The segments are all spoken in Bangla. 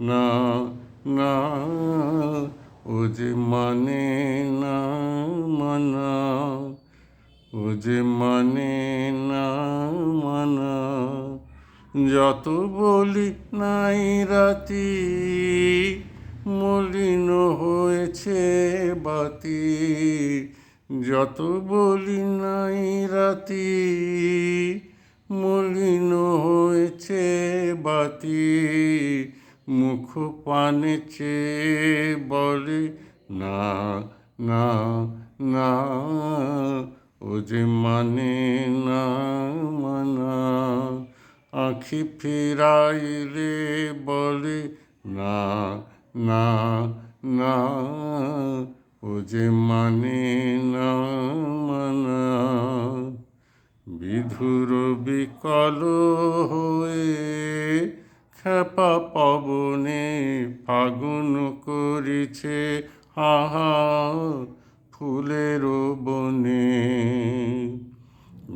না না ও যে মানে না, মানা ও যে মানে না, মানা, যত বলি নাই রাতি, মলিন হয়েছে বাতি, যত বলি নাই রাতি, মলিন হয়েছে বাতি মুখ পানে চেয়ে বলে, না না না, ও যে মানে না, মানা। আখি ফিরাইলে বলে, না না না, ও যে মানে না, মানা। বিধুর বিকল হয়ে খেপা পবনে ফাগুন করিছে আহা ফুলের বনে।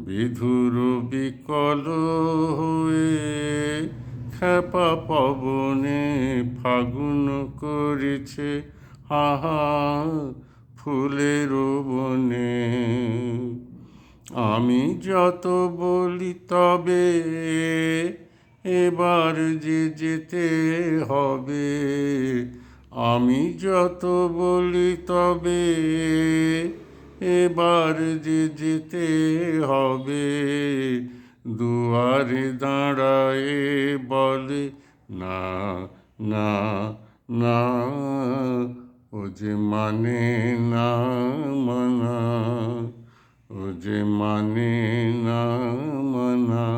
বিধুর বিকল হয়ে খেপা পবনে ফাগুন করিছে আহা ফুলের বনে। আমি যত বলি তবে এবার যে যেতে হবে, আমি যত বলি তবে এবার যে যেতে হবে। দুয়ারে দাঁড়ায় বলে, না না না, ও যে মানে না মানা, ও যে মানে না মানা।